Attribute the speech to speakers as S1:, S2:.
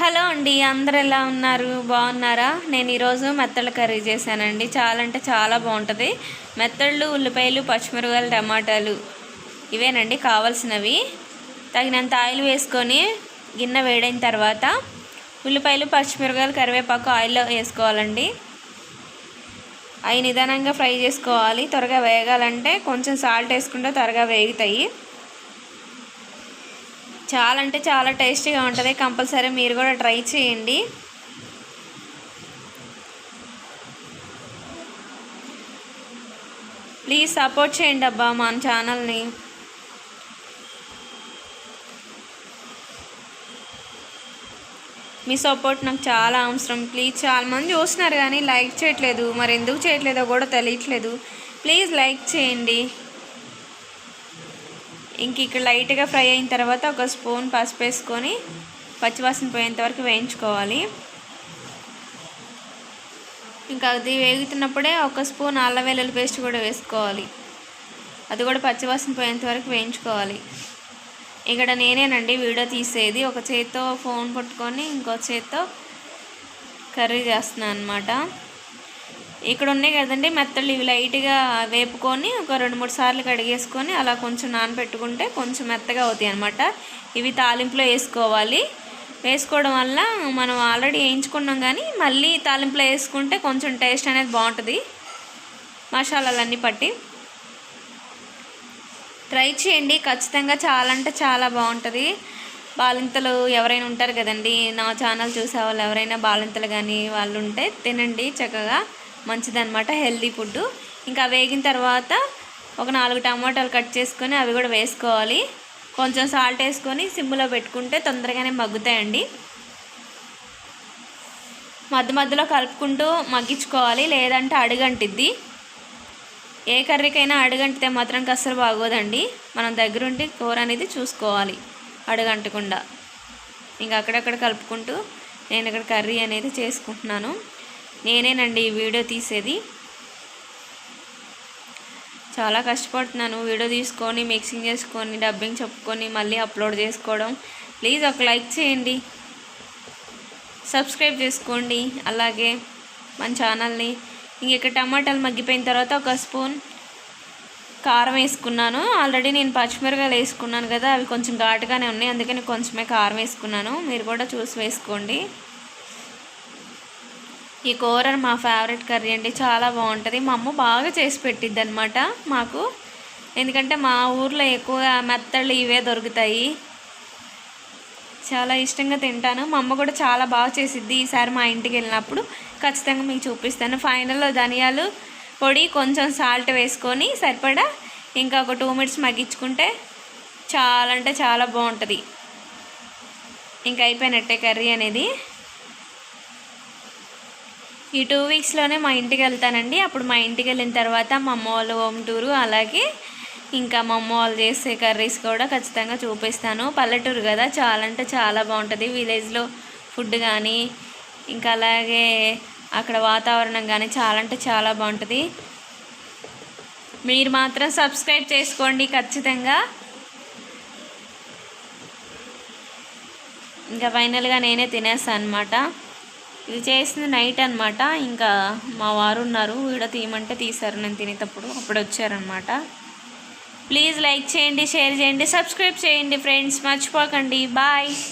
S1: Hello అండి అందరు ఎలా ఉన్నారు? బాగున్నారా? నేను ఈరోజు మెత్తళ్ళ కర్రీ చేశానండి. చాలా అంటే చాలా బాగుంటుంది. మెత్తళ్ళు ఉల్లిపాయలు పచ్చిమిరపకాయలు టమాటాలు ఇవేనండి కావాల్సినవి. తగినంత ఆయిల్ వేసుకొని గిన్నె వేడైన తర్వాత ఉల్లిపాయలు పచ్చిమిరపకాయలు కరివేపాకు ఆయిల్లో వేసుకోవాలండి. అవి నిదానంగా ఫ్రై చేసుకోవాలి. త్వరగా వేగాలంటే కొంచెం సాల్ట్ వేసుకుంటే త్వరగా వేగుతాయి. చాలా అంటే చాలా టేస్టీగా ఉంటుంది. కంపల్సరీ మీరు కూడా ట్రై చేయండి. ప్లీజ్ సపోర్ట్ చేయండి అబ్బా మన ఛానల్ని. మీ సపోర్ట్ నాకు చాలా అవసరం. ప్లీజ్ చాలామంది చూస్తున్నారు కానీ లైక్ చేయట్లేదు. మరి ఎందుకు చేయట్లేదో కూడా తెలియట్లేదు. ప్లీజ్ లైక్ చేయండి. ఇంక ఇక్కడ లైట్గా ఫ్రై అయిన తర్వాత ఒక స్పూన్ పసుపు వేసుకొని పచ్చివాసన పోయేంత వరకు వేయించుకోవాలి. ఇంకా అది వేగుతున్నప్పుడే ఒక స్పూన్ అల్లం వెల్లుల్లి పేస్ట్ కూడా వేసుకోవాలి. అది కూడా పచ్చివాసన పోయేంత వరకు వేయించుకోవాలి. ఇక్కడ నేనేనండి వీడియో తీసేది. ఒక చేత్తో ఫోన్ పట్టుకొని ఇంకో చేత్తో కర్రీ చేస్తున్నాను అనమాట ఇక్కడ ఉన్నాయి కదండి మెత్తలు ఇవి లైట్గా వేపుకొని ఒక రెండు మూడు సార్లు కడిగేసుకొని అలా కొంచెం నానబెట్టుకుంటే కొంచెం మెత్తగా అవుతాయి అనమాట ఇవి తాలింపులో వేసుకోవాలి. వేసుకోవడం వల్ల మనం ఆల్రెడీ వేయించుకున్నాం కానీ మళ్ళీ తాలింపులో వేసుకుంటే కొంచెం టేస్ట్ అనేది బాగుంటుంది. మసాలాలన్నీ పట్టి. ట్రై చేయండి ఖచ్చితంగా చాలా అంటే చాలా బాగుంటుంది. బాలింతలు ఎవరైనా ఉంటారు కదండి నా ఛానల్ చూసే వాళ్ళు ఎవరైనా బాలింతలు కానీ వాళ్ళు ఉంటే తినండి చక్కగా. మంచిదనమాట హెల్దీ ఫుడ్ ఇంకా వేగిన తర్వాత ఒక నాలుగు టమాటాలు కట్ చేసుకొని అవి కూడా వేసుకోవాలి. కొంచెం సాల్ట్ వేసుకొని సిమ్లో పెట్టుకుంటే తొందరగానే మగ్గుతాయండి. మధ్య మధ్యలో కలుపుకుంటూ మగ్గించుకోవాలి లేదంటే అడుగంటిద్ది. ఏ కర్రీకైనా అడుగంటితే మాత్రం అసలు బాగోదండి. మనం దగ్గరుండి కూర అనేది చూసుకోవాలి అడుగంటకుండా. ఇంకా అక్కడక్కడ కలుపుకుంటూ నేను ఇక్కడ కర్రీ అనేది చేసుకుంటున్నాను. నేనేనండి ఈ వీడియో తీసేది. చాలా కష్టపడుతున్నాను. వీడియో తీసుకొని మిక్సింగ్ చేసుకొని డబ్బింగ్ చెప్పుకొని మళ్ళీ అప్లోడ్ చేసుకోవడం. ప్లీజ్ ఒక లైక్ చేయండి. సబ్స్క్రైబ్ చేసుకోండి. అలాగే మన ఛానల్ని. ఇంక టమాటాలు మగ్గిపోయిన తర్వాత ఒక స్పూన్ కారం వేసుకున్నాను. ఆల్రెడీ నేను పచ్చిమిరకాయలు వేసుకున్నాను కదా అవి కొంచెం ఘాటుగానే ఉన్నాయి. అందుకని కొంచెమే కారం వేసుకున్నాను. మీరు కూడా చూసి వేసుకోండి. ఈ కూర మా ఫేవరెట్ కర్రీ అండి. చాలా బాగుంటుంది. మా అమ్మ బాగా చేసి పెట్టిద్ది అనమాట మాకు. ఎందుకంటే మా ఊర్లో ఎక్కువగా మెత్తళ్ళు ఇవే దొరుకుతాయి. చాలా ఇష్టంగా తింటాను. మా అమ్మ కూడా చాలా బాగా చేసిద్ది. ఈసారి మా ఇంటికి వెళ్ళినప్పుడు ఖచ్చితంగా మీకు చూపిస్తాను. ఫైనల్లో ధనియాలు పొడి కొంచెం సాల్ట్ వేసుకొని సరిపడా ఇంకా ఒక టూ మినిట్స్ మగ్గించుకుంటే చాలా అంటే చాలా బాగుంటుంది. ఇంకా అయిపోయినట్టే కర్రీ అనేది. ఈ టూ వీక్స్లోనే మా ఇంటికి వెళ్తానండి. అప్పుడు మా ఇంటికి వెళ్ళిన తర్వాత మా అమ్మ వాళ్ళు హోమ్ టూరు అలాగే ఇంకా మా అమ్మ వాళ్ళు చేసే కర్రీస్ కూడా ఖచ్చితంగా చూపిస్తాను. పల్లెటూరు కదా చాలా అంటే చాలా బాగుంటుంది. విలేజ్లో ఫుడ్ కానీ ఇంకా అలాగే అక్కడ వాతావరణం కానీ చాలా అంటే చాలా బాగుంటుంది. మీరు మాత్రం సబ్స్క్రైబ్ చేసుకోండి ఖచ్చితంగా. ఇంకా ఫైనల్గా నేనే తినేస్తాను అనమాట ఇది చేసింది నైట్ అనమాట ఇంకా మా వారు ఉన్నారు. వీడియో తీయమంటే తీశారు. నేను తినేటప్పుడు అప్పుడు వచ్చారనమాట ప్లీజ్ లైక్ చేయండి షేర్ చేయండి సబ్స్క్రైబ్ చేయండి ఫ్రెండ్స్ మర్చిపోకండి. బాయ్